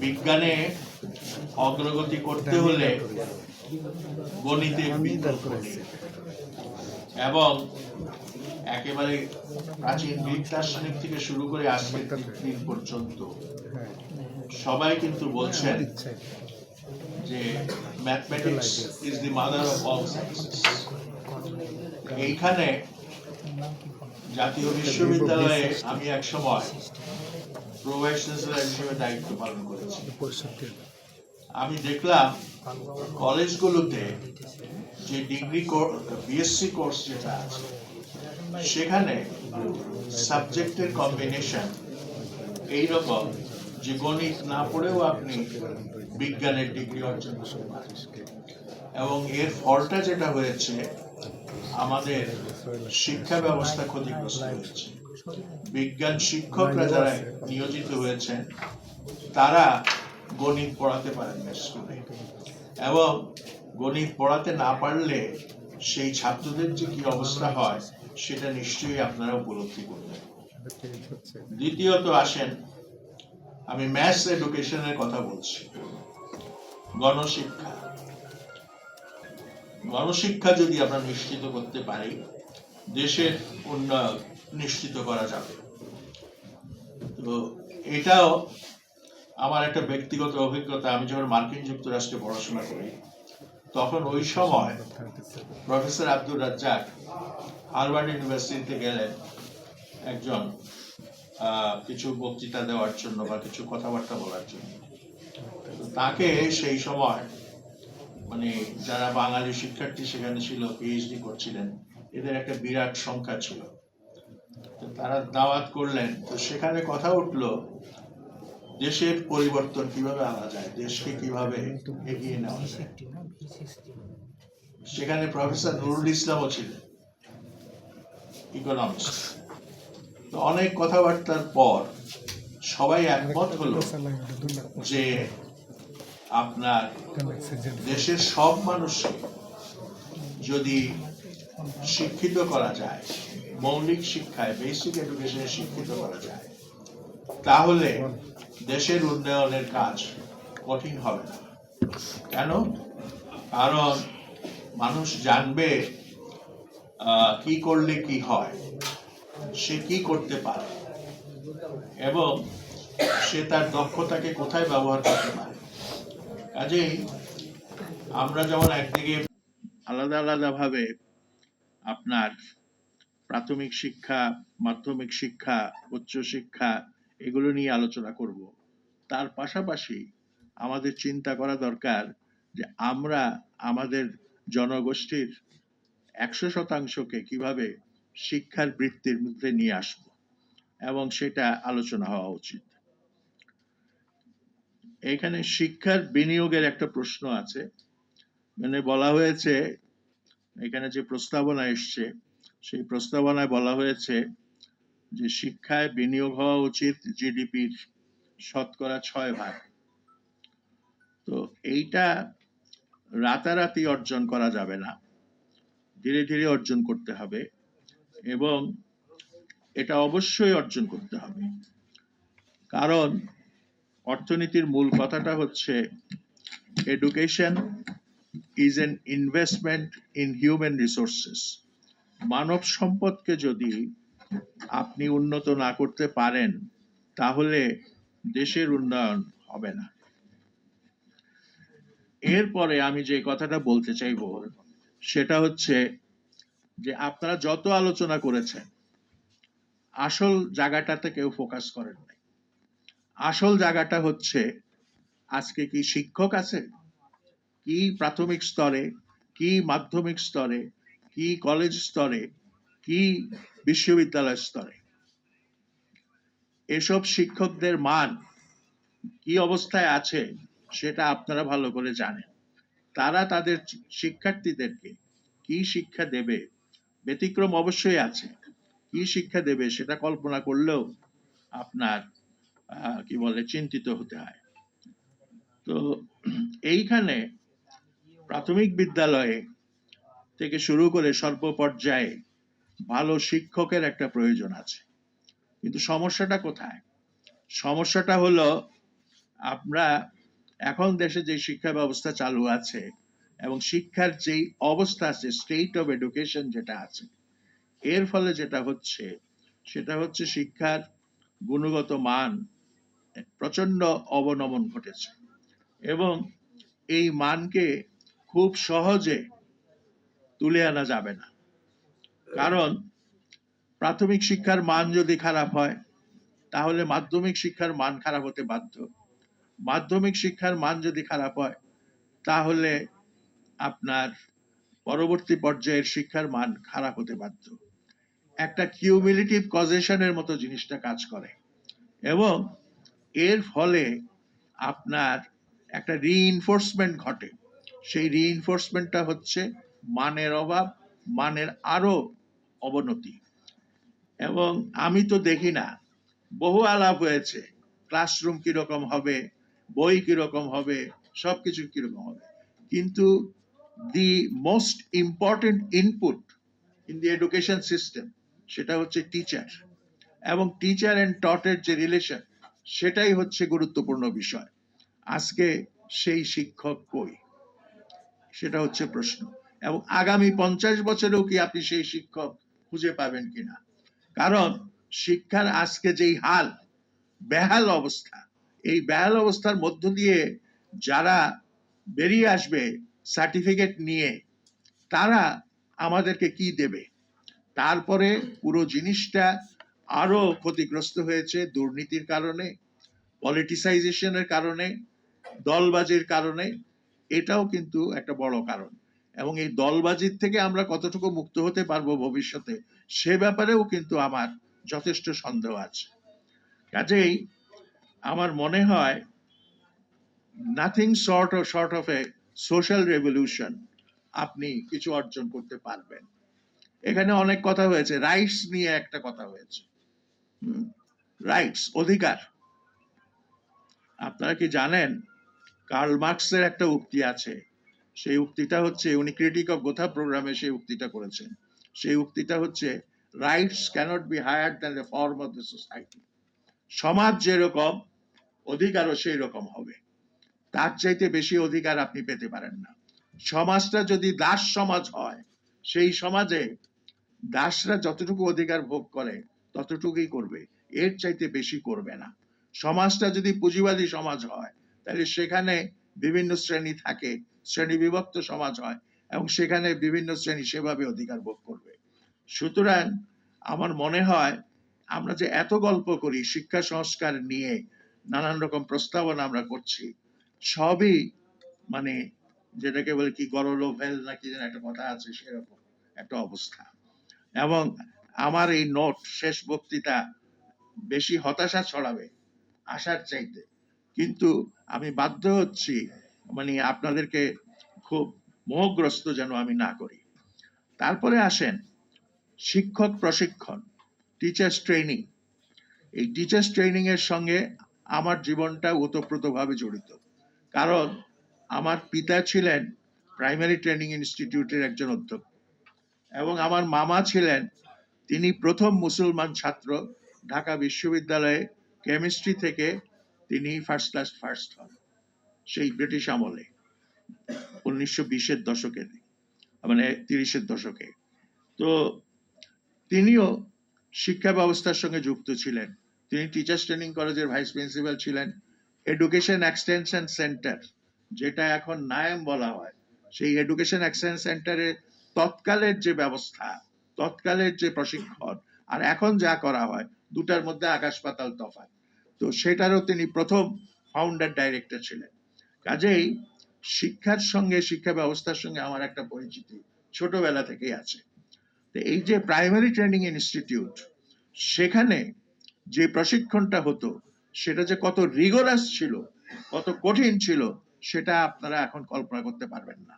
বিজ্ঞানে অগ্রগতি করতে হলে গণিতে এবং একেবারে প্রাচীন গ্রিক দার্শনিক থেকে শুরু করে আজকের দিন পর্যন্ত। সবাই কিন্তু বলছেন যে mathematics is the mother of all sciences এইখানে জাতীয় বিশ্ববিদ্যালয়ে আমি এক সময় প্রো ভাইস হিসেবে দায়িত্ব পালন করেছি। আমি দেখলাম কলেজগুলোতে যে ডিগ্রি বিএসসি কোর্স যেটা আছে সেখানে সাবজেক্টের কম্বিনেশন এইরকম যে গণিত না পড়েও আপনি বিজ্ঞানের ডিগ্রি অর্জন করতে পারেন। এবং এর ফলটা যেটা হয়েছে আমাদের শিক্ষা ব্যবস্থা ক্ষতিগ্রস্ত হয়েছে। বিজ্ঞান শিক্ষকরা যারা নিয়োজিত হয়েছেন, তারা গণিত পড়াতে পারেন না স্কুলে। এবং গণিত পড়াতে না পারলে সেই ছাত্রদের যে কি অবস্থা হয়, সেটা নিশ্চয়ই আপনারা উপলব্ধি করবেন। দ্বিতীয়ত আসেন, আমি ম্যাথস এডুকেশনের কথা বলছি। গণশিক্ষা। গণশিক্ষা যদি আমরা নিশ্চিত করতে পারি, দেশের উন্নয়ন নিশ্চিত করা যাবে। তো এটাও আমার একটা ব্যক্তিগত অভিজ্ঞতা। আমি যখন মার্কিন যুক্তরাষ্ট্রে পড়াশোনা করি, তখন ওই সময় প্রফেসর আব্দুর রাজ্জাক হার্ভার্ড ইউনিভার্সিটিতে গেলেন একজন কিছু বক্তৃতা দেওয়ার জন্য বা কিছু কথাবার্তা বলার জন্য। তাকে সেই সময় মানে যারা বাঙালি শিক্ষার্থী সেখানে ছিল পিএইচডি করছিলেন, এদের একটা বিরাট সংখ্যা ছিল। তারা দাওয়াত করলেন। তো সেখানে কথা উঠল, দেশের পরিবর্তন কীভাবে আনা যায়, দেশকে কীভাবে এগিয়ে নেওয়া যায়। সেখানে প্রফেসর নুরুল ইসলামও ছিলেন ইকোনমিক্স তো অনেক কথাবার্তার পর সবাই একমত হলো যে আপনার দেশের সব মানুষকে যদি শিক্ষিত করা যায় মৌলিক শিক্ষায় বেসিক এডুকেশনে শিক্ষিত করা যায়। তাহলে দেশের উন্নয়নের কাজ কঠিন হবে না। কেন? কারণ মানুষ জানবে কি করলে কি হয়, সে কি করতে পারে, এবং সে তার দক্ষতাকে কোথায় ব্যবহার করতে পারে। কাজেই আমরা যেমন একদিকে আলাদা আলাদা ভাবে আপনার প্রাথমিক শিক্ষা, মাধ্যমিক শিক্ষা, উচ্চ শিক্ষা এগুলো নিয়ে আলোচনা করব। তার পাশাপাশি আমাদের চিন্তা করা দরকার যে আমরা আমাদের জনগোষ্ঠীর একশো শতাংশকে কীভাবে শিক্ষার বৃত্তির মধ্যে নিয়ে আসব এবং সেটা আলোচনা হওয়া উচিত। এখানে শিক্ষার বিনিয়োগের একটা প্রশ্ন আছে। মানে বলা হয়েছে, এখানে যে প্রস্তাবনা এসছে সেই প্রস্তাবনায় বলা হয়েছে যে শিক্ষায় বিনিয়োগ হওয়া উচিত জিডিপির শতকরা ছয় ভাগ। তো এইটা রাতারাতি অর্জন করা যাবে না। ধীরে ধীরে অর্জন করতে হবে এবং এটা অবশ্যই অর্জন করতে হবে। কারণ অর্থনীতির মূল কথাটা হচ্ছে education is an investment in human resources মানব সম্পদকে যদি আপনি উন্নত না করতে পারেন, তাহলে দেশের উন্নয়ন হবে না। এরপরে আমি যে কথাটা বলতে চাইব, সেটা হচ্ছে যে আপনারা যত আলোচনা করেছেন, আসল জায়গাটাতে কেউ ফোকাস করেন নাই। আসল জায়গাটা হচ্ছে, আজকে কি শিক্ষক আছে? কি প্রাথমিক স্তরে, কি মাধ্যমিক স্তরে কি কলেজ স্তরে, কি বিশ্ববিদ্যালয় স্তরে? এসব শিক্ষকদের মান কি অবস্থায় আছে সেটা আপনারা ভালো করে জানেন। তারা তাদের শিক্ষার্থীদেরকে কি শিক্ষা দেবে? ব্যতিক্রম অবশ্যই আছে। কি শিক্ষা দেবে সেটা কল্পনা করলেও আপনার কি বলে, চিন্তিত হতে হয়। তো, এইখানে প্রাথমিক বিদ্যালয়ে থেকে শুরু করে স্বল্প পর্যায়ে ভালো শিক্ষকের একটা প্রয়োজন আছে। কিন্তু সমস্যাটা কোথায়? সমস্যাটা হলো আমরা এখন দেশে যে শিক্ষা ব্যবস্থা চালু আছে এবং শিক্ষার যেই অবস্থা আছে স্টেট অফ এডুকেশন যেটা আছে, এর ফলে যেটা হচ্ছে, সেটা হচ্ছে শিক্ষার গুণগত মান প্রচণ্ড অবনমন ঘটেছে। এবং এই মানকে খুব সহজে তুলে আনা যাবে না। কারণ প্রাথমিক শিক্ষার মান যদি খারাপ হয়, তাহলে মাধ্যমিক শিক্ষার মান খারাপ হতে বাধ্য। মাধ্যমিক শিক্ষার মান যদি খারাপ হয়, তাহলে আপনার পরবর্তী পর্যায়ের শিক্ষার মান খারাপ হতে বাধ্য। একটা কিউমিলিটিভ কজেশনের মতো জিনিসটা কাজ করে। এবং এর ফলে আপনার একটা রিইনফোর্সমেন্ট ঘটে। সেই রিইনফোর্সমেন্টটা হচ্ছে মানের অভাব, মানের আরও অবনতি। এবং আমি তো দেখি না, বহু আলাপ হয়েছে ক্লাসরুম কীরকম হবে, বই কীরকম হবে, সবকিছু কীরকম হবে। কিন্তু the most important input in the education system সেটা হচ্ছে টিচার এবং টিচার অ্যান্ড টটের যে রিলেশন সেটাই হচ্ছে গুরুত্বপূর্ণ বিষয়। আজকে সেই শিক্ষক কই? সেটা হচ্ছে প্রশ্ন। এবং আগামী পঞ্চাশ বছরেও কি আপনি সেই শিক্ষক খুঁজে পাবেন কিনা? কারণ শিক্ষার আজকে যেই হাল, বেহাল অবস্থা, এই বেহাল অবস্থার মধ্য দিয়ে যারা বেরিয়ে আসবে সার্টিফিকেট নিয়ে, তারা আমাদেরকে কি দেবে? তারপরে পুরো জিনিসটা আরও ক্ষতিগ্রস্ত হয়েছে দুর্নীতির কারণে পলিটিসাইজেশনের কারণে, দলবাজির কারণে, এটাও কিন্তু একটা বড় কারণ। এবং এই দলবাজির থেকে আমরা কতটুকু মুক্ত হতে পারব ভবিষ্যতে, সে ব্যাপারেও কিন্তু আমার যথেষ্ট সন্দেহ আছে। কাজেই আমার মনে হয় nothing short of short of a social revolution আপনি কিছু অর্জন করতে পারবেন। এখানে অনেক কথা হয়েছে রাইটস নিয়ে একটা কথা হয়েছে। রাইটস অধিকার। আপনারা কি জানেন কার্ল মার্কসের একটা উক্তি আছে সেই উক্তিটা হচ্ছে উনি ক্রিটিক অফ গোথা প্রোগ্রামে সেই উক্তিটা করেছেন। সেই উক্তিটা হচ্ছে rights cannot be higher than the form of the society সমাজ যেরকম, অধিকারও সেই রকম হবে। তার চাইতে বেশি অধিকার আপনি পেতে পারেন না। সমাজটা যদি দাস সমাজ হয়, সেই সমাজে দাসরা যতটুকু অধিকার ভোগ করে, ততটুকুই করবে। এর চাইতে বেশি করবে না। সমাজটা যদি পুঁজিবাদী সমাজ হয়, তাহলে সেখানে বিভিন্ন শ্রেণি থাকে। শ্রেণি বিভক্ত সমাজ হয় এবং সেখানে বিভিন্ন শ্রেণি সেভাবে অধিকার ভোগ করবে। সুতরাং আমার মনে হয় আমরা যে এত গল্প করি, শিক্ষা সংস্কার নিয়ে নানান রকম প্রস্তাবনা আমরা করছি, সবই মানে যেটাকে বলে কি গরলো ফেল নাকি যেন একটা কথা আছে সেরকম একটা অবস্থা। এবং আমার এই নোট, শেষ বক্তৃতা বেশি হতাশা ছড়াবে আশার চাইতে। কিন্তু আমি বাধ্য হচ্ছি মানে আপনাদেরকে খুব মোহগ্রস্ত যেন আমি না করি। তারপরে আসেন শিক্ষক প্রশিক্ষণ টিচার্স ট্রেনিং এই টিচার্স ট্রেনিং এর সঙ্গে আমার জীবনটা ওতপ্রোতভাবে জড়িত। কারণ আমার পিতা ছিলেন প্রাইমারি ট্রেনিং ইনস্টিটিউটের একজন অধ্যক্ষ এবং আমার মামা ছিলেন তিনি প্রথম মুসলমান ছাত্র ঢাকা বিশ্ববিদ্যালয়ে কেমিস্ট্রি থেকে তিনি ফার্স্ট ক্লাস ফার্স্ট হন। সেই ব্রিটিশ আমলে, উনিশশো বিশের দশকে মানে তিরিশের দশকে। তো তিনিও শিক্ষা ব্যবস্থার সঙ্গে যুক্ত ছিলেন। তিনি টিচার্স ট্রেনিং কলেজের ভাইস প্রিন্সিপাল ছিলেন। এডুকেশন এক্সটেনশন সেন্টার যেটা এখন নায়াম বলা হয়, সেই এডুকেশন এক্সটেনশন সেন্টারের তৎকালের যে ব্যবস্থা, তৎকালের যে প্রশিক্ষণ, আর এখন যা করা হয়, দুটার মধ্যে আকাশ পাতাল তফাৎ। তো সেটারও তিনি প্রথম ফাউন্ডার ডাইরেক্টর ছিলেন। কাজেই শিক্ষার সঙ্গে, শিক্ষা ব্যবস্থার সঙ্গে আমার একটা পরিচিতি ছোটবেলা থেকেই আছে। তো এই যে প্রাইমারি ট্রেনিং ইনস্টিটিউট সেখানে যে প্রশিক্ষণটা হতো, সেটা যে কত রিগোরাস ছিল, কত কঠিন ছিল, সেটা আপনারা এখন কল্পনা করতে পারবেন না।